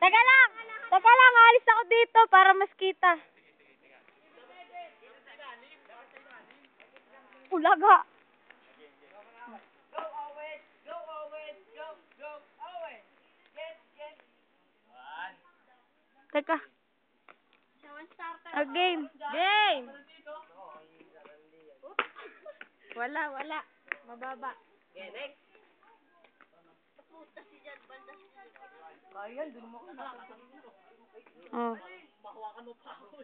Teka lang! Teka lang, alis ako dito para mas kita. Ulaga. Teka. A game. Game! Wala, wala. Mababa. Kaya, dun mo. Oh. Mahawakan mo pa ako,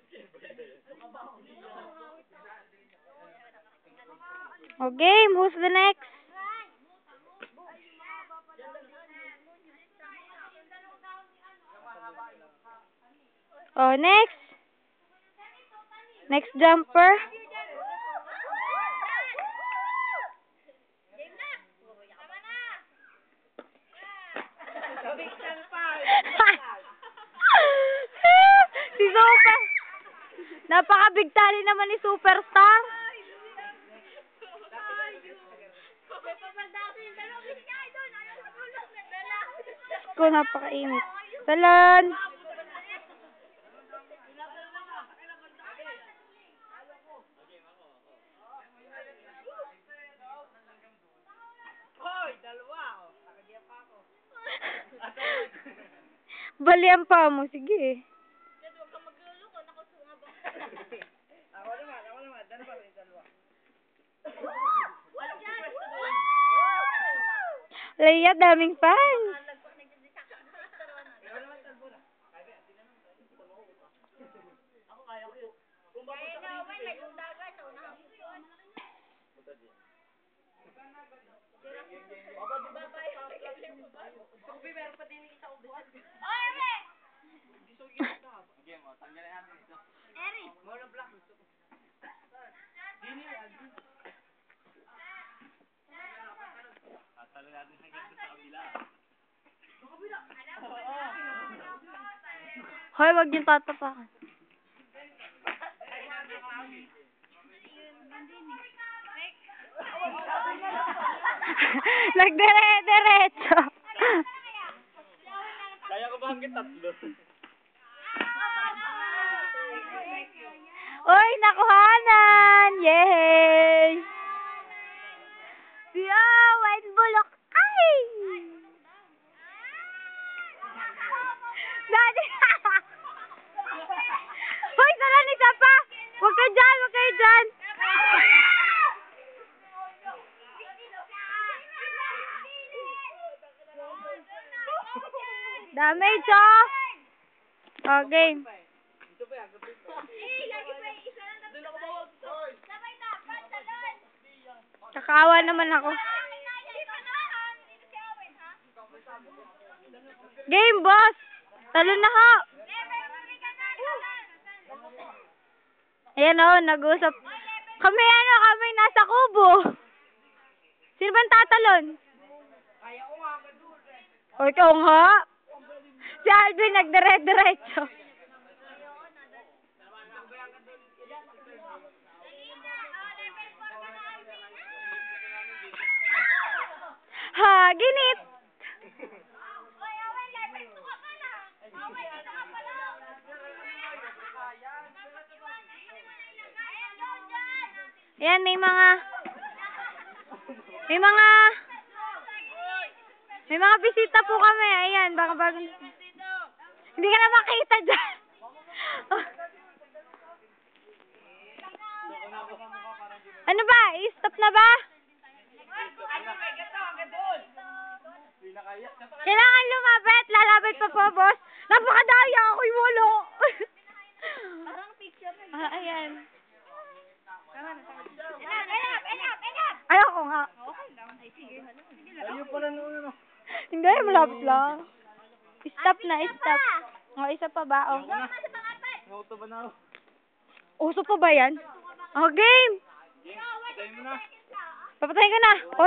Who's the next? Oh, next. Next jumper. si Super. Napaka-big tally naman ni Superstar. Ko napakainit. Talon. Balian pa mo, sige. Leia, daming fans. Hoy, wag yung tatapakan. Nagdire-diretso. Kaya ko ba hanggang tatlo? Uy, nakuhanan! Yay! Yo, white bulok! Ay! Daddy! Hoy, salan isa pa! Huwag ka dyan, huwag kayo dyan! Damage, oh! Oh, game. Kakawa naman ako. Game, boss! Talo na ho! Ayan o, nag-usap. Kami ano, kami nasa kubo. Sino bang tatalon? O, ikaw nga. Si Alvin nagdire-diretso. Ha, ginit. Ayan, may mga... May mga... May mga bisita po kami. Ayan, baka bago... Hindi ka na makita dyan. ano ba? I-stop na ba? Kailangan lumapit. Lalapit pa po, boss. Napakadaya. Ako'y walo. ah, ayan. Ayoko nga. Ayun pala nung ano. Hindi, malapit lang. Stop na, stop. O, isa pa ba? O. Nauto ba na ako? Uso pa ba yan? O, game! Game, mo na. Papatayin ka na. O,